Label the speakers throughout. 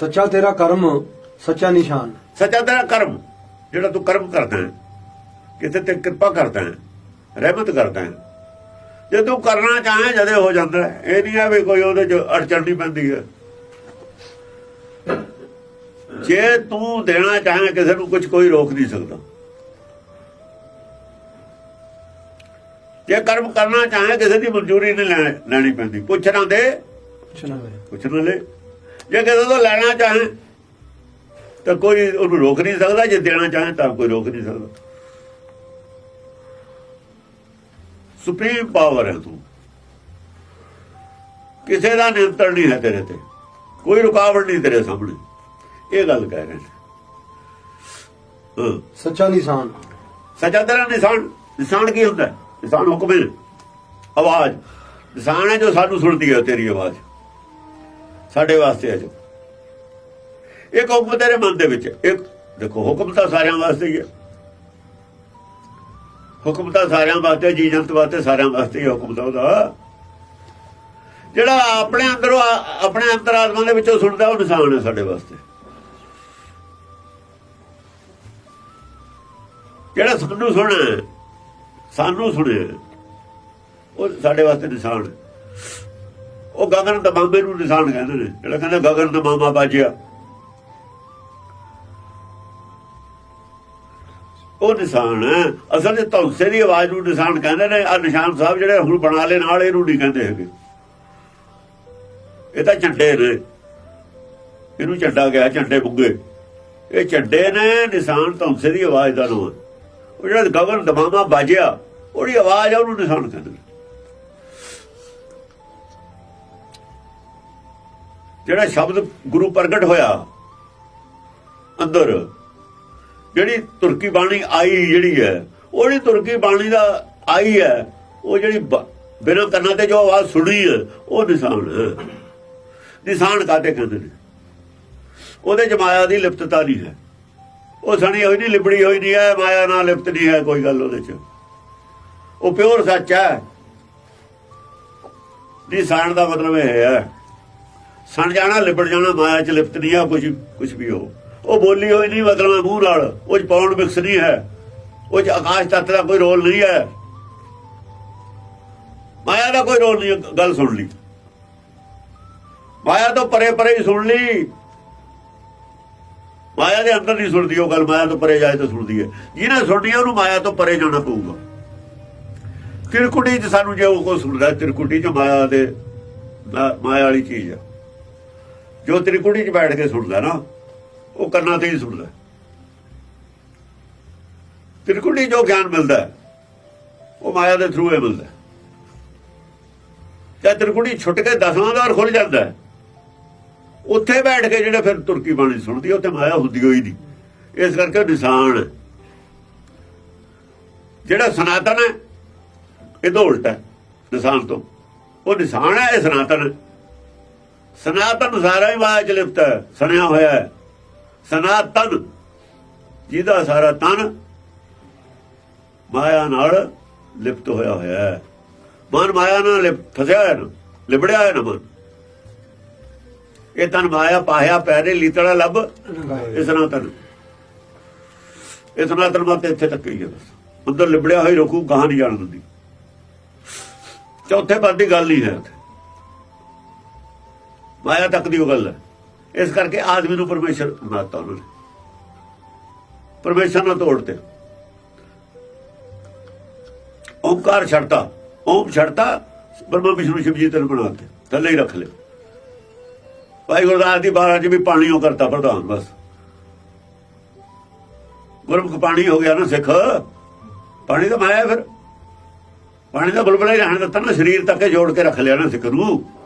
Speaker 1: ਸੱਚਾ ਤੇਰਾ ਕਰਮ ਸੱਚਾ ਨਿਸ਼ਾਨ।
Speaker 2: ਸੱਚਾ ਤੇਰਾ ਕਰਮ ਜਿਹੜਾ ਤੂੰ ਕਰਮ ਕਰਦਾ ਹੈ ਕਿਤੇ ਤੇ ਕਿਰਪਾ ਕਰਦਾ ਹੈ ਰਹਿਮਤ ਕਰਦਾ ਹੈ। ਜੇ ਤੂੰ ਕਰਨਾ ਚਾਹੇ ਜਦੇ ਹੋ ਜਾਂਦਾ ਹੈ। ਇਹ ਨਹੀਂ ਹੈ ਵੀ ਕੋਈ ਉਹਦੇ ਚ ਅੜਚਣ ਨਹੀਂ ਪੈਂਦੀ ਹੈ। ਜੇ ਤੂੰ ਦੇਣਾ ਚਾਹੇ ਕਿਸੇ ਨੂੰ ਕੁਝ ਕੋਈ ਰੋਕ ਨਹੀਂ ਸਕਦਾ। ਜੇ ਕਰਮ ਕਰਨਾ ਚਾਹੇ ਕਿਸੇ ਦੀ ਮਨਜ਼ੂਰੀ ਨਹੀਂ ਲੈ- ਲੈਣੀ ਪੈਂਦੀ। ਪੁੱਛਣਾ ਦੇ।
Speaker 1: ਪੁੱਛਣਾ
Speaker 2: ਕੁਛ ਨਾ ਲੈ। ਜੇ ਕਿਸੇ ਤੋਂ ਲੈਣਾ ਚਾਹੇ ਤਾਂ ਕੋਈ ਉਹਨੂੰ ਰੋਕ ਨਹੀਂ ਸਕਦਾ ਜੇ ਦੇਣਾ ਚਾਹੇ ਤਾਂ ਕੋਈ ਰੋਕ ਨਹੀਂ ਸਕਦਾ। ਸੁਪਰੀਮ ਪਾਵਰ ਹੈ ਤੂੰ। ਕਿਸੇ ਦਾ ਨਿਯੰਤਰਣ ਨਹੀਂ ਹੈ ਤੇਰੇ ਤੇ। ਕੋਈ ਰੁਕਾਵਟ ਨਹੀਂ ਤੇਰੇ ਸਾਹਮਣੇ। ਇਹ ਗੱਲ ਕਹਿ ਰਹੇ ਨੇ।
Speaker 1: ਸੱਚਾ ਨਿਸ਼ਾਨ।
Speaker 2: ਸੱਚਾ ਤੇਰਾ ਨਿਸ਼ਾਨ। ਨਿਸ਼ਾਨ ਕੀ ਹੁੰਦਾ? ਹੈ? ਨਿਸ਼ਾਨ ਹੁਕਮ ਹੈ। ਆਵਾਜ਼। ਨਿਸ਼ਾਨ ਹੈ ਜੋ ਸਾਨੂੰ ਸੁਣਦੀ ਹੈ ਤੇਰੀ ਆਵਾਜ਼। ਸਾਡੇ ਵਾਸਤੇ ਹੈ ਜੋ। ਇੱਕ ਹੁਕਮ ਤੇਰੇ ਮਨ ਦੇ ਵਿੱਚ ਇੱਕ ਦੇਖੋ, ਹੁਕਮ ਤਾਂ ਸਾਰਿਆਂ ਵਾਸਤੇ ਹੀ ਹੈ। ਹੁਕਮ ਤਾਂ ਸਾਰਿਆਂ ਵਾਸਤੇ ਜੀ ਜੰਤ ਵਾਸਤੇ, ਸਾਰਿਆਂ ਵਾਸਤੇ ਹੀ ਹੁਕਮ ਤਾਂ ਉਹਦਾ। ਜਿਹੜਾ ਆਪਣੇ ਅੰਦਰੋਂ ਆ- ਆਪਣੇ ਅੰਤਰਾਤਮਾ ਦੇ ਵਿੱਚੋਂ ਸੁਣਦਾ, ਉਹ ਨਿਸ਼ਾਨ ਹੈ ਸਾਡੇ ਵਾਸਤੇ। ਜਿਹੜਾ ਸਾਨੂੰ ਸੁਣਨਾ ਸਾਨੂੰ ਸੁਣਿਆ, ਉਹ ਸਾਡੇ ਵਾਸਤੇ ਨਿਸ਼ਾਨ ਹੈ। ਉਹ ਗਗਨ ਦਮਾਮੇ ਨੂੰ ਨਿਸ਼ਾਨ ਕਹਿੰਦੇ ਨੇ, ਜਿਹੜਾ ਕਹਿੰਦਾ ਗਗਨ ਦਮਾਮਾ ਬਾਜਿਆ। ਉਹ ਨਿਸ਼ਾਨ ਹੈ, ਅਸਲ ਵਿੱਚ ਧੌਂਸੇ ਦੀ ਆਵਾਜ਼ ਨੂੰ ਨਿਸ਼ਾਨ ਕਹਿੰਦੇ ਨੇ ਆ ਨਿਸ਼ਾਨ ਸਾਹਿਬ ਜਿਹੜੇ ਹੁਣ ਬਣਾ ਲੈ ਨਾਲ ਇਹਨੂੰ ਨਹੀਂ ਕਹਿੰਦੇ ਹੈਗੇ। ਇਹ ਤਾਂ ਝੰਡੇ ਨੇ। ਇਹਨੂੰ ਝੰਡਾ ਗਿਆ ਝੰਡੇ ਬੁੱਗੇ। ਇਹ ਝੰਡੇ ਨੇ, ਨਿਸ਼ਾਨ ਧੌਂਸੇ ਦੀ ਆਵਾਜ਼ ਦਾ ਨਾਮ ਉਹ ਜਿਹੜਾ ਗਗਨ ਦਮਾਮਾ ਬਾਜਿਆ, ਉਹਦੀ ਆਵਾਜ਼ ਆ, ਉਹਨੂੰ ਨਿਸ਼ਾਨ ਕਹਿੰਦੇ ਜਿਹੜਾ ਸ਼ਬਦ ਗੁਰੂ ਪ੍ਰਗਟ ਹੋਇਆ ਅੰਦਰ, ਜਿਹੜੀ ਤੁਰਕੀ ਬਾਣੀ ਆਈ ਜਿਹੜੀ ਹੈ, ਉਹ ਜਿਹੜੀ ਤੁਰਕੀ ਬਾਣੀ ਦਾ ਆਈ ਹੈ, ਉਹ ਜਿਹੜੀ ਬਿਨਾਂ ਕੰਨਾਂ ਤੇ ਜੋ ਆਵਾਜ਼ ਸੁਣੀ ਹੈ, ਉਹ ਨਿਸ਼ਾਨ ਹੈ। ਨਿਸ਼ਾਨ ਕਾਤੇ ਕਹਿੰਦੇ ਨੇ? ਉਹਦੇ ਚ ਮਾਇਆ ਦੀ ਲਿਪਤਤਾ ਨਹੀਂ ਹੈ। ਉਹ ਸਣੀ ਹੋਈ ਨਹੀਂ, ਲਿਬੜੀ ਹੋਈ ਨਹੀਂ ਹੈ, ਮਾਇਆ ਨਾਲ ਲਿਪਤ ਨਹੀਂ ਹੈ ਕੋਈ ਗੱਲ ਉਹਦੇ ਚ। ਉਹ ਪਿਓਰ ਸੱਚ ਹੈ। ਨਿਸ਼ਾਨ ਦਾ ਮਤਲਬ ਇਹ ਹੈ। ਸਣ ਜਾਣਾ, ਲਿਬੜ ਜਾਣਾ, ਮਾਇਆ ਚ ਲਿਪਤ ਨਹੀਂ ਹੈ ਕੁਝ ਕੁਝ ਵੀ ਹੋ ਉਹ ਬੋਲੀ ਹੋਈ ਨਹੀਂ ਮਤਲਬ ਹੈ ਮੂੰਹ ਨਾਲ। ਉਹ ਚ ਪਾਉਣ ਮਿਕਸ ਨਹੀਂ ਹੈ। ਉਹ ਚ ਆਕਾਸ਼ ਤੱਤ ਦਾ ਕੋਈ ਰੋਲ ਨਹੀਂ ਹੈ। ਮਾਇਆ ਦਾ ਕੋਈ ਰੋਲ ਨਹੀਂ, ਗੱਲ ਸੁਣ ਲਈ। ਮਾਇਆ ਤੋਂ ਪਰੇ ਪਰੇ ਹੀ ਸੁਣ ਲਈ। ਮਾਇਆ ਦੇ ਅੰਦਰ ਨਹੀਂ ਸੁਣਦੀ ਉਹ ਗੱਲ, ਮਾਇਆ ਤੋਂ ਪਰੇ ਜਾਏ ਤਾਂ ਸੁਣਦੀ ਹੈ। ਜਿਹਨੇ ਸੁਣਨੀ ਉਹਨੂੰ ਮਾਇਆ ਤੋਂ ਪਰੇ ਜਾਣਾ ਪਊਗਾ। ਤਿਰਕੁਟੀ ਚ ਸਾਨੂੰ ਜੇ ਉਹ ਕੋ ਸੁਣਦਾ, ਤਿਰਕੁਟੀ ਚ ਮਾਇਆ ਦੇ, ਮਾ- ਮਾਇਆ ਵਾਲੀ ਚੀਜ਼ ਹੈ ਜੋ ਤ੍ਰਿਕੁਟੀ 'ਚ ਬੈਠ ਕੇ ਸੁਣਦਾ ਨਾ, ਉਹ ਕੰਨਾਂ ਤੇ ਹੀ ਸੁਣਦਾ ਤ੍ਰਿਕੁਟੀ ਜੋ ਗਿਆਨ ਮਿਲਦਾ ਉਹ ਮਾਇਆ ਦੇ ਥਰੂ ਹੀ ਮਿਲਦਾ ਹੈ। ਜਦ ਤ੍ਰਿਕੁਟੀ ਛੁੱਟ ਕੇ ਦਸਵਾਂ ਦਾਰ ਖੁੱਲ ਜਾਂਦਾ ਉੱਥੇ ਬੈਠ ਕੇ ਜਿਹੜੇ ਫਿਰ ਤੁਰਕੀ ਬਾਣੀ ਸੁਣਦੀ ਉੱਥੇ ਮਾਇਆ ਹੁੰਦੀ ਹੋਈ ਦੀ ਇਸ ਕਰਕੇ ਉਹ ਨਿਸ਼ਾਨ ਹੈ। ਜਿਹੜਾ ਸਨਾਤਨ ਹੈ, ਇਹ ਤੋਂ ਉਲਟਾ ਹੈ, ਨਿਸ਼ਾਨ ਤੋਂ ਉਹ ਨਿਸ਼ਾਨ ਹੈ, ਇਹ ਸਨਾਤਨ ਹੈ ਸਨਾਤਨ ਸਾਰਾ ਹੀ ਮਾਇਆ ਚ ਲਿਪਤ ਹੈ, ਸੁਣਿਆ ਹੋਇਆ ਹੈ। ਸਨਾਤਨ, ਜਿਹਦਾ ਸਾਰਾ ਤਨ ਮਾਇਆ ਨਾਲ ਲਿਪਤ ਹੋਇਆ ਹੋਇਆ ਹੈ। ਮਨ ਮਾਇਆ ਨਾਲ ਫਸਿਆ ਹੋਇਆ ਨਾ, ਲਿਬੜਿਆ ਹੋਇਆ ਨਾ ਮਨ। ਇਹ ਤਨ ਮਾਇਆ ਪਾਇਆ ਪੈਰੇ ਲੀਤੜਾ ਲੱਭ, ਇਹ ਸਨਾਤਨ। ਇਹ ਸਨਾਤਨ ਮਤ ਇੱਥੇ ਤੱਕ ਹੀ ਹੈ ਬਸ। ਅੰਦਰ ਲਿਬੜਿਆ ਹੋਈ ਰੋਕੂ ਗਾਹਾਂ ਨਹੀਂ ਜਾਣ ਦਿੰਦੀ। ਚੌਥੇ ਪਦ ਦੀ ਗੱਲ ਨਹੀਂ ਹੈ ਉੱਥੇ ਮਾਇਆ ਤੱਕ ਦੀ ਉਹ ਗੱਲ ਹੈ। ਇਸ ਕਰਕੇ ਆਦਮੀ ਨੂੰ ਪਰਮੇਸ਼ਰ ਬਣਾਤਾ ਉਹਨਾਂ ਨੇ। ਪਰਮੇਸ਼ਰ ਨਾਲ ਤੋੜਤੇ। ਓਮਕਾਰ ਛੱਡਤਾ। ਓਮ ਛੱਡਤਾ, ਬ੍ਰਹਮਾ, ਵਿਸ਼ਨੂੰ, ਸ਼ਿਵ ਜੀ ਤੈਨੂੰ ਬਣਾਤੇ। ਥੱਲੇ ਹੀ ਰੱਖ ਲਿਆ। ਭਾਈ ਗੁਰਦਾਸ ਦੀ ਬਾਰਾਂ ਚ ਵੀ ਪਾਣੀ ਉਹ ਕਰਤਾ ਪ੍ਰਧਾਨ, ਬਸ। ਗੁਰਮੁਖ ਪਾਣੀ ਹੋ ਗਿਆ ਨਾ ਸਿੱਖ। ਪਾਣੀ ਤਾਂ ਮਾਇਆ ਫਿਰ। ਪਾਣੀ ਦਾ ਬੁਲਬੁਲਾ ਹੀ ਰਹਿਣ ਦਿੱਤਾ ਨਾ, ਸਰੀਰ ਤੱਕ ਜੋੜ ਕੇ ਰੱਖ ਲਿਆ ਨਾ ਸਿੱਖ ਨੂੰ।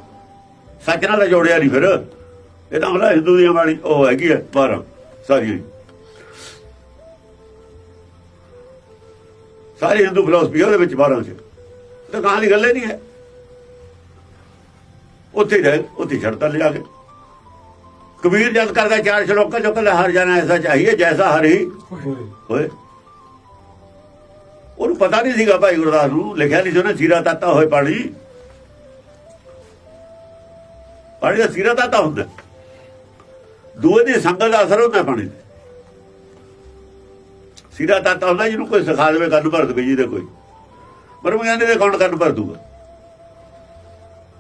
Speaker 2: ਸੱਚ ਨਾਲ ਜੋੜਿਆ ਨਹੀਂ ਫਿਰ। ਇਹ ਤਾਂ ਮਤਲਬ ਹਿੰਦੂ ਦੀਆਂ ਬਾਣੀ, ਉਹ ਹੈਗੀ ਹੈ 12 ਸਾਰੀਆਂ ਸਾਰੀ ਹਿੰਦੂ ਫਿਲਾਸਫੀ ਉਹਦੇ ਵਿੱਚ 12 ਚ। ਤਾਂ ਕਹਾਂ ਦੀ ਗੱਲ ਹੀ ਨਹੀਂ ਹੈ। ਉੱਥੇ ਹੀ ਰਹਿ, ਉੱਥੇ ਹੀ ਛੱਡਤਾ ਲਿਆ ਕੇ। ਕਬੀਰ ਜਦ ਕਰਦਾ ਚਾਰ ਸ਼ਲੋਕਾਂ ਚੋਂ ਕਹਿੰਦਾ ਹਰ ਜਾਣਾ ਐਸਾ ਚਾਹੀਏ, ਜੈਸਾ ਹਰ ਹੋਏ। ਉਹਨੂੰ ਪਤਾ ਨਹੀਂ ਸੀਗਾ ਭਾਈ ਗੁਰਦਾਸ ਨੂੰ, ਲਿਖਿਆ ਨਹੀਂ ਸੀ ਉਹਨੇ, ਸੀਰਾ ਤਾਤਾ ਹੋਏ ਪਾਣੀ। ਪਾਣੀ ਦਾ ਸੀਰਾ ਤਾਤਾ ਹੁੰਦਾ। ਦੂਏ ਦੀ ਸੰਗਤ ਦਾ ਅਸਰ ਹੁੰਦਾ ਪਾਣੀ ਤੇ। ਸਿਰਾ ਤਾਂ ਤਾਂ ਹੁੰਦਾ ਜਿਹਨੂੰ ਕੋਈ ਸਿਖਾ ਦੇਵੇ ਕੰਨ ਭਰ ਦੇਵੇ ਜੀ ਦੇ ਕੋਈ। ਪਰ ਮੈਂ ਕਹਿੰਦੇ ਦੇ ਕੌਣ ਕੰਨ ਭਰ ਦੂਗਾ।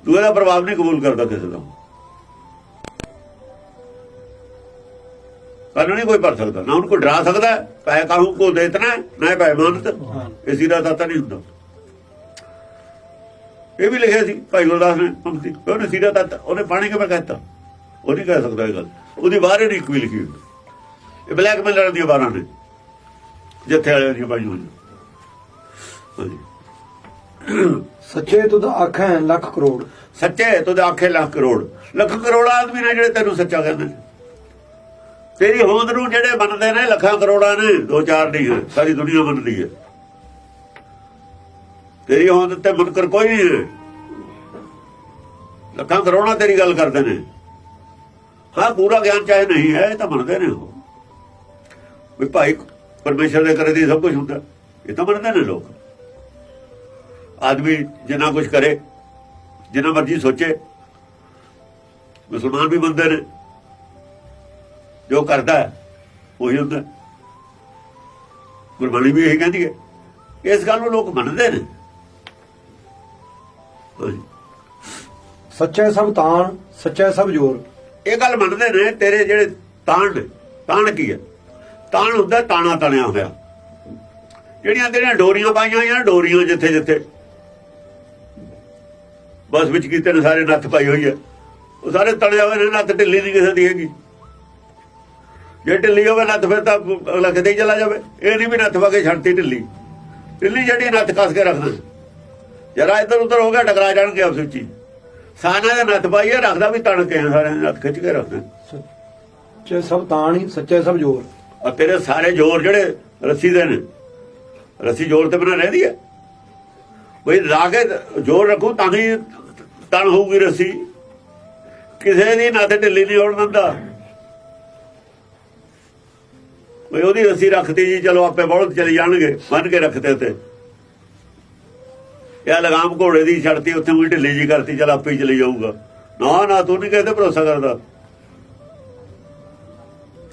Speaker 2: ਦੂਏ ਦਾ ਪ੍ਰਭਾਵ ਨਹੀਂ ਕਬੂਲ ਕਰਦਾ ਕਿਸੇ ਦਾ। ਕੰਨ ਨਹੀਂ ਕੋਈ ਭਰ ਸਕਦਾ। ਨਾ ਉਹਨੂੰ ਕੋਈ ਡਰਾ ਸਕਦਾ ਪੈ ਕਾਹੂ ਕੋ ਦੇਤਨਾ ਨਾ ਪੈ ਮਾਨਤ ਇਹ ਸਿਰਾ ਦਾਤਾ ਨਹੀਂ ਹੁੰਦਾ। ਇਹ ਵੀ ਲਿਖਿਆ ਸੀ ਭਾਈ ਗੁਰਦਾਸ ਨੇ ਪੰਕਤੀ ਉਹਨੇ ਸਿਰਾ ਦਾਤਾ ਉਹਨੇ ਪਾਣੀ ਕਿਵੇਂ ਕਹਿਤਾ? ਉਹ ਨਹੀਂ ਕਹਿ ਸਕਦਾ ਇਹ ਗੱਲ। ਉਹਦੀ ਬਾਹਰ ਨਹੀਂ ਕੋਈ ਲਿਖੀ ਹੋਈ। ਇਹ ਬਲੈਕਮੇਲਰ ਦੀਆਂ ਬਾਰਾਂ ਨੇ ਜਿੱਥੇ ਵਾਲੇ ਪਾਈ ਹੋਈਆਂ ਹਾਂਜੀ।
Speaker 1: ਸੱਚੇ ਤੁਧ ਆਖਾਂ ਲੱਖ ਕਰੋੜ।
Speaker 2: ਸੱਚੇ ਤੁਧ ਆਖੇ ਲੱਖ ਕਰੋੜ। ਲੱਖ ਕਰੋੜ ਆਦਮੀ ਨੇ ਜਿਹੜੇ ਤੈਨੂੰ ਸੱਚਾ ਕਹਿੰਦੇ ਨੇ। ਤੇਰੀ ਹੋਂਦ ਨੂੰ ਜਿਹੜੇ ਮੰਨਦੇ ਨੇ ਲੱਖਾਂ ਕਰੋੜਾਂ ਨੇ ਦੋ ਚਾਰ ਨਹੀਂ ਸਾਰੀ ਦੁਨੀਆ ਮੰਨਦੀ ਹੈ। ਤੇਰੀ ਹੋਂਦ ਤੇ ਮੁਨਕਰ ਕੋਈ ਨਹੀਂ ਹੈ। ਲੱਖਾਂ ਕਰੋੜਾਂ ਤੇਰੀ ਗੱਲ ਕਰਦੇ ਨੇ। ਹਾਂ, ਪੂਰਾ ਗਿਆਨ ਚਾਹੇ ਨਹੀਂ ਹੈ, ਇਹ ਤਾਂ ਮੰਨਦੇ ਨੇ ਉਹ। ਵੀ ਭਾਈ ਪਰਮੇਸ਼ਰ ਦੇ ਕਰੇ ਦੀ ਸਭ ਕੁਝ ਹੁੰਦਾ। ਇਹ ਤਾਂ ਮੰਨਦੇ ਨੇ ਲੋਕ। ਆਦਮੀ ਜਿੰਨਾ ਕੁਝ ਕਰੇ, ਜਿੰਨਾ ਮਰਜ਼ੀ ਸੋਚੇ, ਮੁਸਲਮਾਨ ਵੀ ਮੰਨਦੇ ਨੇ। ਜੋ ਕਰਦਾ ਉਹੀ ਹੁੰਦਾ। ਗੁਰਬਾਣੀ ਵੀ ਇਹ ਕਹਿੰਦੀ ਹੈ। ਇਸ ਗੱਲ ਨੂੰ ਲੋਕ ਮੰਨਦੇ ਨੇ। ਹਾਂਜੀ।
Speaker 1: ਸੱਚੇ ਸਭ ਤਾਣ ਸੱਚੇ ਸਭ ਜੋਰ।
Speaker 2: ਇਹ ਗੱਲ ਮੰਨਦੇ ਨੇ ਤੇਰੇ ਜਿਹੜੇ ਤਾਣ ਤਾਣ ਕੀ ਹੈ ਤਾਣ ਹੁੰਦਾ ਤਾਣਾ ਤਣਿਆ ਹੋਇਆ। ਜਿਹੜੀਆਂ ਤੇਰੀਆਂ ਡੋਰੀਆਂ ਪਾਈਆਂ ਹੋਈਆਂ ਡੋਰੀਆਂ ਜਿੱਥੇ ਜਿੱਥੇ। ਬਸ ਵਿੱਚ ਕੀਤੇ ਨੇ ਸਾਰੇ ਨੱਥ ਪਾਈ ਹੋਈ ਹੈ ਉਹ ਸਾਰੇ ਤਣੇ ਹੋਏ ਨੇ ਨੱਥ ਢਿੱਲੀ ਨਹੀਂ ਕਿਸੇ ਦੀ ਹੈਗੀ। ਜੇ ਢਿੱਲੀ ਹੋਵੇ ਨੱਥ ਫਿਰ ਤਾਂ ਅਗਲਾ ਕਿਤੇ ਹੀ ਚਲਾ ਜਾਵੇ। ਇਹ ਨਹੀਂ ਵੀ ਨੱਥ ਪਾ ਕੇ ਛੱਡਤੀ ਢਿੱਲੀ। ਢਿੱਲੀ ਜਿਹੜੀ ਨੱਥ ਕੱਸ ਕੇ ਰੱਖਦਾ। ਜਰਾ ਇੱਧਰ ਉੱਧਰ ਹੋ ਗਿਆ ਟਕਰਾ ਜਾਣਗੇ ਆਪਸ ਵਿੱਚ ਸਾਨਾ ਦਾ ਨੱਥ ਪਾਈਏ ਰੱਖਦਾ ਵੀ ਤਣ ਕੇ ਸਾਰਿਆਂ ਦੇ ਨੱਥ ਖਿੱਚ ਕੇ ਰੱਖਦਾ।
Speaker 1: ਸੱਚੇ ਸਭ ਤਾਣ ਹੀ ਸੱਚੇ ਸਭ ਜੋਰ।
Speaker 2: ਆ ਤੇਰੇ ਸਾਰੇ ਜ਼ੋਰ ਜਿਹੜੇ ਰੱਸੀ ਦੇ ਨੇ ਰੱਸੀ ਜ਼ੋਰ ਤੇ ਬਣਾ ਰਹਿੰਦੀ ਹੈ ਬਈ ਲਾ ਕੇ ਜ਼ੋਰ ਰੱਖੂ ਤਾਂ ਹੀ ਤਣ ਹੋਊਗੀ ਰੱਸੀ। ਕਿਸੇ ਦੀ ਨਾ ਤੇ ਢਿੱਲੀ ਨਹੀਂ ਹੋਣ ਦਿੰਦਾ। ਬਈ ਉਹਦੀ ਰੱਸੀ ਰੱਖਤੀ ਜੀ ਚਲੋ ਆਪੇ ਬਹੁਤ ਚਲੀ ਜਾਣਗੇ ਬੰਨ ਕੇ ਰੱਖਦੇ ਤੇ। ਇਹ ਲਗਾਮ ਘੋੜੇ ਦੀ ਛੜਤੀ ਉੱਥੇ ਵੀ ਢਿੱਲੀ ਜੀ ਕਰਤੀ ਚਲ ਆਪੇ ਚਲੀ ਜਾਊਗਾ। ਨਾ ਨਾ ਤੂੰ ਨਹੀਂ ਤੇ ਭਰੋਸਾ ਕਰਦਾ।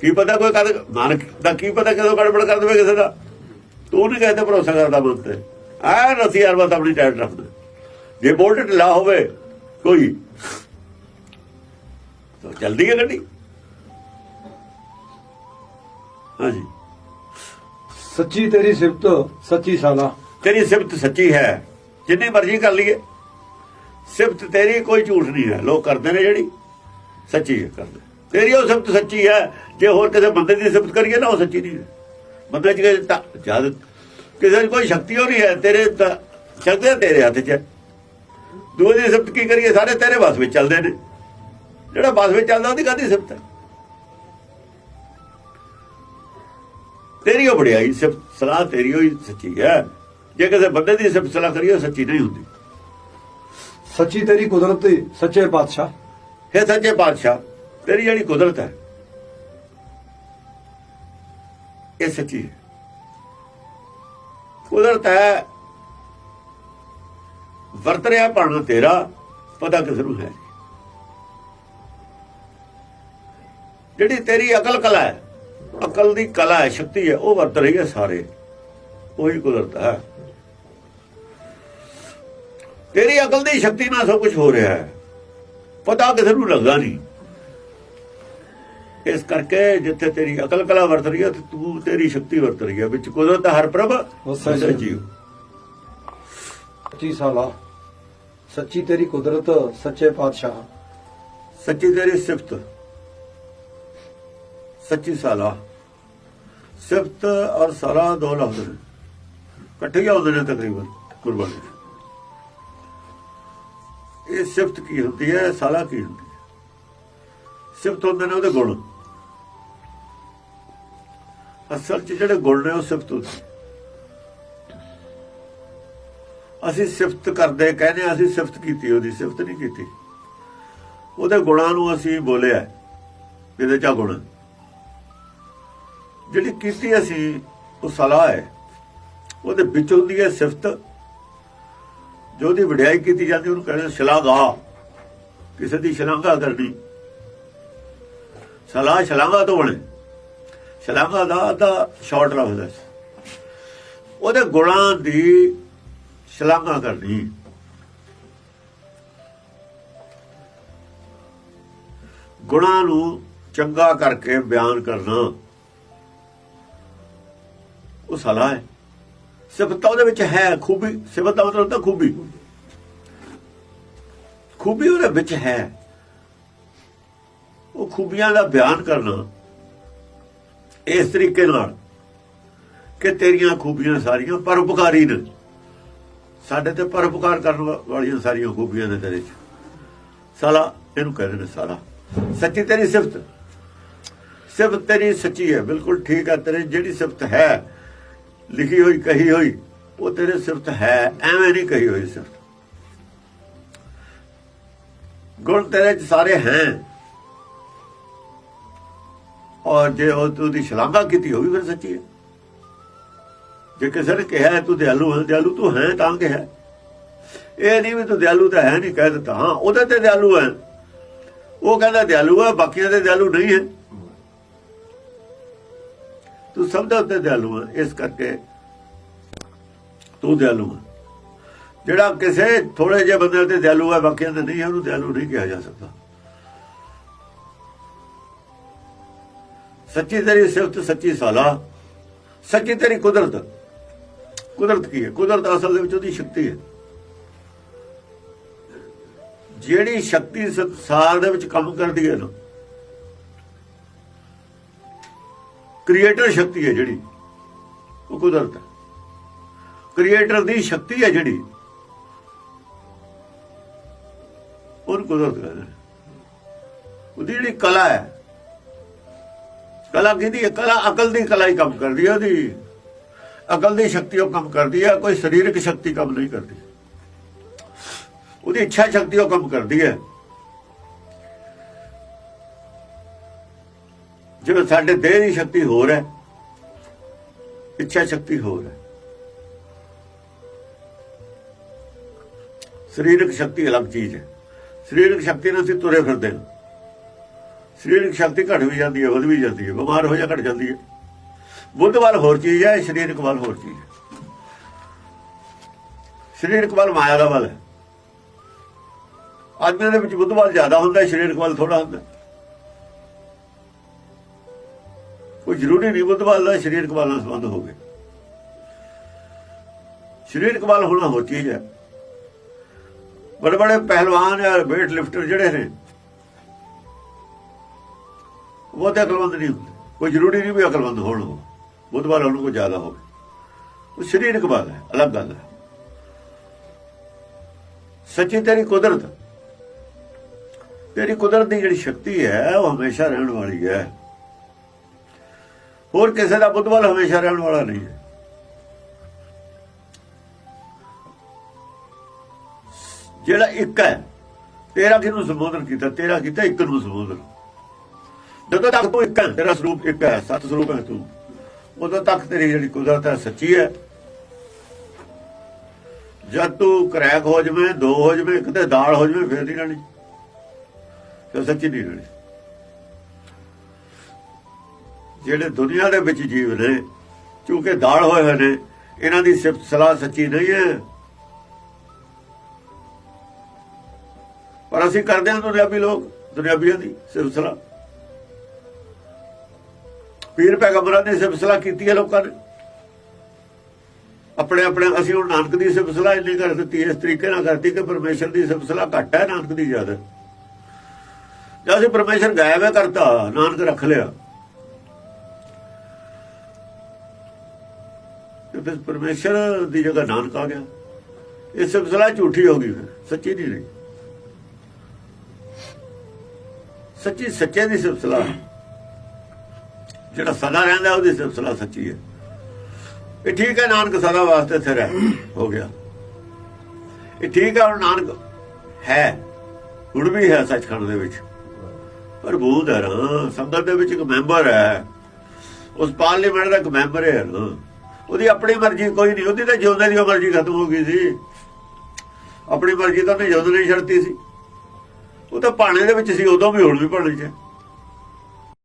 Speaker 2: ਕੀ ਪਤਾ ਕੋਈ ਕਦ ਨਾਨਕ ਦਾ ਕੀ ਪਤਾ ਕਦੋਂ ਗੜਬੜ ਕਰ ਦੇਵੇ ਕਿਸੇ ਦਾ? ਤੂੰ ਨਹੀਂ ਕਹਿੰਦੇ ਭਰੋਸਾ ਕਰਦਾ ਮਨ ਤੇ। ਆ ਰਸੀ ਯਾਰ ਬਸ ਆਪਣੀ ਟਾਈਟ ਰੱਖਦਾ। ਜੇ ਬੋਲਟ ਢਿੱਲਾ ਹੋਵੇ ਕੋਈ। ਤਾਂ ਚਲਦੀ ਹੈ ਗੱਡੀ। ਹਾਂਜੀ।
Speaker 1: ਸੱਚੀ ਤੇਰੀ ਸਿਫਤ ਸੱਚੀ ਸਾਲਾ।
Speaker 2: ਤੇਰੀ ਸਿਫਤ ਸੱਚੀ ਹੈ। ਜਿੰਨੀ ਮਰਜ਼ੀ ਕਰ ਲਈਏ। ਸਿਫਤ ਤੇਰੀ ਕੋਈ ਝੂਠ ਨਹੀਂ ਹੈ। ਲੋਕ ਕਰਦੇ ਨੇ ਜਿਹੜੀ ਸੱਚੀ ਹੈ, ਕਰਦੇ। ਤੇਰੀ ਉਹ ਸਿਫਤ ਸੱਚੀ ਹੈ, ਜੇ ਹੋਰ ਕਿਸੇ ਬੰਦੇ ਦੀ ਸਿਫਤ ਕਰੀਏ ਨਾ, ਉਹ ਸੱਚੀ ਨਹੀਂ ਹੈ। ਬੰਦੇ ਚ ਕਿਸੇ ਜਦ ਕਿਸੇ ਦੀ ਕੋਈ ਸ਼ਕਤੀ ਹੋ ਨਹੀਂ ਹੈ, ਤੇਰੇ ਤਾਂ, ਸ਼ਕਤੀ ਤੇਰੇ ਹੱਥ 'ਚ ਹੈ। ਦੂਏ ਦੀ ਸਿਫਤ ਕੀ ਕਰੀਏ? ਸਾਰੇ ਤੇਰੇ ਬਸ ਵਿੱਚ ਚੱਲਦੇ ਨੇ। ਜਿਹੜਾ ਬਸ ਵਿੱਚ ਚੱਲਦਾ, ਉਹਦੀ ਕਾਹਦੀ ਸਿਫਤ ਹੈ? ਤੇਰੀ ਉਹ ਬੜਿਆਈ ਸਿਫਤ, ਸਲਾਹ ਤੇਰੀ ਹੋਈ ਸੱਚੀ ਹੈ। ਜੇ ਕਿਸੇ ਬੰਦੇ ਦੀ ਸਿਫਤ ਸਲਾਹ ਕਰੀਏ ਸੱਚੀ ਨਹੀਂ ਹੁੰਦੀ।
Speaker 1: ਸੱਚੀ ਤੇਰੀ ਕੁਦਰਤ ਤੇ ਸੱਚੇ ਪਾਤਸ਼ਾਹ।
Speaker 2: ਹੈ ਸੱਚੇ ਪਾਤਸ਼ਾਹ ਤੇਰੀ ਜਿਹੜੀ ਕੁਦਰਤ ਹੈ ਇਹ ਸੱਚੀ ਹੈ। ਕੁਦਰਤ ਹੈ ਵਰਤ ਰਿਹਾ ਪਾਣਾ ਤੇਰਾ ਪਤਾ ਕਿਸ ਨੂੰ ਹੈ ਜਿਹੜੀ ਤੇਰੀ ਅਕਲ ਕਲਾ ਹੈ ਅਕਲ ਦੀ ਕਲਾ ਹੈ ਸ਼ਕਤੀ ਹੈ ਉਹ ਵਰਤ ਰਹੀ ਹੈ ਸਾਰੇ। ਉਹੀ ਕੁਦਰਤ ਹੈ। ਤੇਰੀ ਅਕਲ ਦੀ ਸ਼ਕਤੀ ਨਾਲ ਸਭ ਕੁਝ ਹੋ ਰਿਹਾ ਹੈ। ਪਤਾ ਕਿਸੇ ਨੂੰ ਲੱਗਾ ਨਹੀਂ। ਇਸ ਕਰਕੇ ਜਿੱਥੇ ਤੇਰੀ ਅਕਲ ਕਲਾ ਵਰਤ ਰਹੀ ਹੈ ਤੇ ਤੇਰੀ ਸ਼ਕਤੀ ਵਰਤ ਰਹੀ ਹੈ। ਵਿੱਚ ਕੁਦਰਤ ਹਰ ਪ੍ਰਭ
Speaker 1: ਵਸੈ
Speaker 2: ਜੀਵ।
Speaker 1: ਸੱਚੀ ਸਾਲਾ ਸੱਚੀ ਤੇਰੀ ਕੁਦਰਤ ਸੱਚੇ ਪਾਤਸ਼ਾਹ।
Speaker 2: ਸੱਚੀ ਤੇਰੀ ਸਿਫਤ। ਸੱਚੀ ਸਾਲਾ। ਸਿਫਤ ਔਰ ਸਾਲਾ ਦੋ ਲਫ਼ਜ਼ ਇਕੱਠੇ ਹੀ ਆਉਂਦੇ ਨੇ ਤਕਰੀਬਨ ਕੁਰਬਾਨੀ। 'ਚ। ਸਿਫਤ ਕੀ ਹੁੰਦੀ ਹੈ? ਸਾਲਾ ਕੀ ਹੁੰਦੀ ਹੈ? ਸਿਫਤ ਹੁੰਦੇ ਨੇ ਉਹਦੇ ਗੁਣ। ਅਸਲ 'ਚ ਜਿਹੜੇ ਗੁਣ ਨੇ ਉਹ ਸਿਫਤ ਹੁੰਦੀ ਅਸੀਂ ਸਿਫਤ ਕਰਦੇ ਕਹਿੰਦੇ ਹਾਂ, ਅਸੀਂ ਸਿਫਤ ਕੀਤੀ ਉਹਦੀ ਸਿਫਤ ਨਹੀਂ ਕੀਤੀ। ਉਹਦੇ ਗੁਣਾਂ ਨੂੰ ਅਸੀਂ ਬੋਲਿਆ ਇਹਦੇ ਚਾ ਗੁਣ। ਜਿਹੜੀ ਕੀਤੀ ਅਸੀਂ ਉਹ ਸਲਾਹ ਹੈ। ਉਹਦੇ ਵਿੱਚ ਹੁੰਦੀ ਹੈ ਸਿਫਤ। ਜੋ ਉਹਦੀ ਵਡਿਆਈ ਕੀਤੀ ਜਾਂਦੀ, ਉਹਨੂੰ ਕਹਿੰਦੇ ਸ਼ਲਾਘਾ ਕਿਸੇ ਦੀ ਸ਼ਲਾਘਾ ਕਰਨੀ। ਸਲਾਹ ਸ਼ਲਾਘਾ ਤੋਂ ਬਣੇ। ਸ਼ਲਾਘਾ ਦਾ ਦਾ ਸ਼ਾਰਟ ਲਫ਼ਜ਼ ਉਹਦੇ ਗੁਣਾਂ ਦੀ ਸ਼ਲਾਘਾ ਕਰਨੀ। ਗੁਣਾਂ ਨੂੰ ਚੰਗਾ ਕਰਕੇ ਬਿਆਨ ਕਰਨਾ। ਉਹ ਸਲਾਹ ਹੈ। ਸਿਫਤ ਉਹਦੇ ਵਿੱਚ ਹੈ ਖੂਬੀ, ਸਿਫਤ ਦਾ ਮਤਲਬ ਤਾਂ ਖੂਬੀ। ਖੂਬੀ ਉਹਦੇ ਵਿੱਚ ਹੈ। ਉਹ ਖੂਬੀਆਂ ਦਾ ਬਿਆਨ ਕਰਨਾ ਇਸ ਤਰੀਕੇ ਨਾਲ ਕਿ ਤੇਰੀਆਂ ਖੂਬੀਆਂ ਸਾਰੀਆਂ ਪਰਉਪਕਾਰੀ ਨੇ। ਸਾਡੇ ਤੇ ਪਰਉਪਕਾਰ ਕਰਨ ਵਾਲੀਆਂ ਸਾਰੀਆਂ ਖੂਬੀਆਂ ਨੇ ਤੇਰੇ ਚ। ਸਾਲਾ, ਇਹਨੂੰ ਕਹਿੰਦੇ ਨੇ ਸਾਲਾ। ਸੱਚੀ ਤੇਰੀ ਸਿਫਤ। ਸਿਫਤ ਤੇਰੀ ਸੱਚੀ ਹੈ, ਬਿਲਕੁਲ ਠੀਕ ਹੈ। ਤੇਰੇ ਜਿਹੜੀ ਸਿਫਤ ਹੈ ਲਿਖੀ ਹੋਈ, ਕਹੀ ਹੋਈ, ਉਹ ਤੇਰੇ ਸਿਫਤ ਹੈ, ਐਵੇਂ ਨਹੀਂ ਕਹੀ ਹੋਈ ਸਿਫਤ ਗੁਣ ਤੇਰੇ ਚ ਸਾਰੇ ਹੈ। ਔਰ ਜੇ ਉਹ ਤੂੰ ਦੀ ਸ਼ਲਾਘਾ ਕੀਤੀ ਹੋਈ ਫਿਰ ਸੱਚੀ ਹੈ। ਜੇ ਕਿਸੇ ਨੇ ਕਿਹਾ, ਤੂੰ ਦਿਆਲੂ ਹੈ, ਦਿਆਲੂ ਤੂੰ ਹੈ ਤਾਂ ਕਿਹਾ। ਇਹ ਨਹੀਂ ਵੀ ਤੂੰ ਦਿਆਲੂ ਤਾਂ ਹੈ ਨਹੀਂ, ਕਹਿ ਦਿੱਤਾ। ਹਾਂ, ਉਹਦੇ ਤੇ ਦਿਆਲੂ ਹੈ। ਉਹ ਕਹਿੰਦਾ ਦਿਆਲੂ ਹੈ, ਬਾਕੀਆਂ ਦੇ ਦਿਆਲੂ ਨਹੀਂ ਹੈ। ਤੂੰ ਸਭ ਦੇ ਉੱਤੇ ਦਿਆਲੂ ਹੈ ਇਸ ਕਰਕੇ ਤੂੰ ਦਿਆਲੂ ਹੈ ਜਿਹੜਾ ਕਿਸੇ ਥੋੜੇ ਜਿਹੇ ਬੰਦੇ ਤੇ ਦਿਆਲੂ ਹੈ ਬਾਕੀਆਂ ਤੇ ਨਹੀਂ ਹੈ ਉਹਨੂੰ ਦਿਆਲੂ ਨਹੀਂ ਕਿਹਾ ਜਾ ਸਕਦਾ। ਸੱਚੀ ਤੇਰੀ ਸਿਫਤ ਸੱਚੀ ਸਾਲਾ, ਸੱਚੀ ਤੇਰੀ ਕੁਦਰਤ। ਕੁਦਰਤ ਕੀ ਹੈ? ਕੁਦਰਤ ਅਸਲ ਦੇ ਵਿੱਚ ਉਹਦੀ ਸ਼ਕਤੀ ਹੈ। ਜਿਹੜੀ ਸ਼ਕਤੀ ਸੰਸਾਰ ਦੇ ਵਿੱਚ ਕੰਮ ਕਰਦੀ ਹੈ ਨਾ ਕ੍ਰੀਏਟਰ ਸ਼ਕਤੀ ਹੈ ਜਿਹੜੀ, ਉਹ ਕੁਦਰਤ ਹੈ। ਕ੍ਰੀਏਟਰ ਦੀ ਸ਼ਕਤੀ ਹੈ ਜਿਹੜੀ ਉਹ ਕੁਦਰਤ ਕਹਿੰਦੇ ਉਹਦੀ ਜਿਹੜੀ ਕਲਾ ਹੈ, ਕਲਾ ਕਿਹਦੀ ਹੈ? ਕਲਾ ਅਕਲ ਦੀ ਕਲਾ ਹੀ ਕੰਮ ਕਰਦੀ ਹੈ ਉਹਦੀ। ਅਕਲ ਦੀ ਸ਼ਕਤੀ ਉਹ ਕੰਮ ਕਰਦੀ ਹੈ, ਕੋਈ ਸਰੀਰਕ ਸ਼ਕਤੀ ਕੰਮ ਨਹੀਂ ਕਰਦੀ। ਉਹਦੀ ਇੱਛਾ ਸ਼ਕਤੀ ਉਹ ਕੰਮ ਕਰਦੀ ਹੈ। ਜਿਵੇਂ ਸਾਡੇ ਦੇਹ ਦੀ ਸ਼ਕਤੀ ਹੋਰ ਹੈ ਇੱਛਾ ਸ਼ਕਤੀ ਹੋਰ ਹੈ। ਸਰੀਰਕ ਸ਼ਕਤੀ ਅਲੱਗ ਚੀਜ਼ ਹੈ। ਸਰੀਰਕ ਸ਼ਕਤੀ ਨਾਲ ਅਸੀਂ ਤੁਰੇ ਫਿਰਦੇ ਹਾਂ। ਸਰੀਰਕ ਸ਼ਕਤੀ ਘਟ ਵੀ ਜਾਂਦੀ ਹੈ, ਵਧ ਵੀ ਜਾਂਦੀ ਹੈ, ਬਿਮਾਰ ਹੋ ਜਾ ਘਟ ਜਾਂਦੀ ਹੈ। ਬੁੱਧ ਵੱਲ ਹੋਰ ਚੀਜ਼ ਹੈ, ਸਰੀਰਕ ਵੱਲ ਹੋਰ ਚੀਜ਼ ਹੈ। ਸਰੀਰਕ ਵੱਲ ਮਾਇਆ ਦਾ ਵੱਲ ਹੈ। ਆਦਮੀ ਦੇ ਵਿੱਚ ਬੁੱਧ ਵੱਲ ਜ਼ਿਆਦਾ ਹੁੰਦਾ ਹੈ, ਸਰੀਰਕ ਵੱਲ ਥੋੜਾ ਹੁੰਦਾ ਹੈ। ਜ਼ਰੂਰੀ ਨਹੀਂ ਬੁੱਧ ਵੱਲ ਦਾ, ਸਰੀਰਕ ਵੱਲ ਨਾਲ ਸੰਬੰਧ ਹੋਵੇ ਸਰੀਰਕ ਬਲ ਹੋਣਾ ਹੋਰ ਚੀਜ਼ ਹੈ। ਬੜੇ ਬੜੇ ਪਹਿਲਵਾਨ ਜਾਂ weight ਲਿਫਟਰ ਜਿਹੜੇ ਨੇ, ਉਹ ਤੇ ਅਕਲਮੰਦ ਨਹੀਂ ਹੁੰਦੇ। ਕੋਈ ਜ਼ਰੂਰੀ ਨਹੀਂ ਵੀ ਅਕਲਮੰਦ ਹੋਣ ਉਹ। ਬੁੱਧ ਵੱਲ ਉਹਨਾਂ ਕੋ ਜ਼ਿਆਦਾ ਹੋਵੇ। ਉਹ ਸਰੀਰਕ ਬਲ ਹੈ, ਅਲੱਗ ਗੱਲ ਹੈ। ਸੱਚੀ ਤੇਰੀ ਕੁਦਰਤ ਤੇਰੀ ਕੁਦਰਤ ਦੀ ਜਿਹੜੀ ਸ਼ਕਤੀ ਹੈ, ਉਹ ਹਮੇਸ਼ਾ ਰਹਿਣ ਵਾਲੀ ਹੈ। ਹੋਰ ਕਿਸੇ ਦਾ ਬੁੱਧ ਹਮੇਸ਼ਾ ਰਹਿਣ ਵਾਲਾ ਨਹੀਂ ਹੈ। ਜਿਹੜਾ ਇੱਕ ਹੈ, ਤੇਰਾ ਕਿਹਨੂੰ ਸੰਬੋਧਨ ਕੀਤਾ? ਤੇਰਾ ਕੀਤਾ ਇੱਕ ਨੂੰ ਸੰਬੋਧਨ। ਜਦੋਂ ਤੱਕ ਤੂੰ ਇੱਕ ਹੈ, ਤੇਰਾ ਸਰੂਪ ਇੱਕ ਹੈ, ਸਤ ਸਰੂਪ ਹੈ ਤੂੰ। ਉਦੋਂ ਤੱਕ ਤੇਰੀ ਜਿਹੜੀ ਕੁਦਰਤ ਹੈ ਸੱਚੀ ਹੈ। ਜਦ ਤੂੰ ਕਰੈਕ ਹੋ ਜਵੇਂ, ਦੋ ਹੋ ਜਵੇਂ ਕਿਤੇ ਦਾਲ ਹੋ ਜਵੇਂ, ਫੇਰ ਨਹੀਂ ਰਹਿਣੀ। ਫਿਰ ਸੱਚੀ ਨਹੀਂ ਰਹਿਣੀ। ਜਿਹੜੇ ਦੁਨੀਆ ਦੇ ਵਿੱਚ ਜੀਵ ਨੇ ਕਿਉਂਕਿ ਦਾਲ ਹੋਏ ਹੋਏ ਨੇ, ਇਹਨਾਂ ਦੀ ਸਿਫਤ ਸਲਾਹ ਸੱਚੀ ਨਹੀਂ ਹੈ। ਪਰ ਅਸੀਂ ਕਰਦੇ ਹਾਂ ਦੁਨਿਆਵੀ ਲੋਕ, ਦੁਨਿਆਵੀਆਂ ਦੀ ਸਿਫਤ ਸਲਾਹ। ਪੀਰ ਪੈਗੰਬਰਾਂ ਦੀ ਸਿਫਤ ਸਲਾਹ ਕੀਤੀ ਹੈ ਲੋਕਾਂ ਨੇ। ਆਪਣੇ ਆਪਣੇ, ਅਸੀਂ ਹੁਣ ਨਾਨਕ ਦੀ ਸਿਫਤ ਸਲਾਹ ਇੰਨੀ ਕਰ ਦਿੱਤੀ, ਇਸ ਤਰੀਕੇ ਨਾਲ ਕਰਤੀ ਕਿ ਪਰਮੇਸ਼ਰ ਦੀ ਸਿਫਤ ਸਲਾਹ ਘੱਟ ਹੈ ਨਾਨਕ ਦੀ ਜ਼ਿਆਦਾ। ਜਦ ਅਸੀਂ ਪਰਮੇਸ਼ਰ ਗਾਇਬ ਹੈ ਕਰਤਾ, ਨਾਨਕ ਰੱਖ ਲਿਆ। ਤੇ ਪਰਮੇਸ਼ਰ ਦੀ ਜਗ੍ਹਾ ਨਾਨਕ ਆ ਗਿਆ। ਇਹ ਸਿਲਸਿਲਾ ਝੂਠੀ ਹੋ ਗਈ ਫਿਰ, ਸੱਚੀ ਨਹੀਂ ਰਹੀ। ਸੱਚੀ ਸੱਚੇ ਦੀ ਸਿਲਸਿਲਾ ਜਿਹੜਾ ਸਦਾ ਰਹਿੰਦਾ, ਉਹਦੀ ਸਿਲਸਿਲਾ ਸੱਚੀ ਹੈ। ਇਹ ਠੀਕ ਹੈ, ਨਾਨਕ ਸਦਾ ਵਾਸਤੇ ਸਿਰ ਰਹਿ ਹੋ ਗਿਆ। ਇਹ ਠੀਕ ਹੈ, ਹੁਣ ਨਾਨਕ ਹੈ, ਹੁਣ ਵੀ ਹੈ ਸੱਚਖੰਡ ਦੇ ਵਿੱਚ। ਪਰ ਬੂਧ ਸੰਗਤ ਦੇ ਵਿੱਚ ਇੱਕ ਮੈਂਬਰ ਹੈ। ਉਸ ਪਾਰਲੀਮੈਂਟ ਦਾ ਇੱਕ ਮੈਂਬਰ ਹੈ। ਨਾ ਉਹਦੀ ਆਪਣੀ ਮਰਜ਼ੀ, ਕੋਈ ਨਹੀਂ ਉਹਦੀ ਤਾਂ ਜਿਉਂਦੇ ਦੀ ਮਰਜ਼ੀ ਖਤਮ ਹੋ ਗਈ ਸੀ। ਆਪਣੀ ਮਰਜ਼ੀ ਤਾਂ ਉਹਨੇ ਜਿਉਂਦੇ ਨਹੀਂ ਛੱਡਤੀ ਸੀ। ਉਹ ਤਾਂ ਭਾਣੇ ਦੇ ਵਿੱਚ ਸੀ, ਉਦੋਂ ਵੀ ਹੁਣ ਵੀ ਭਾਣੇ 'ਚ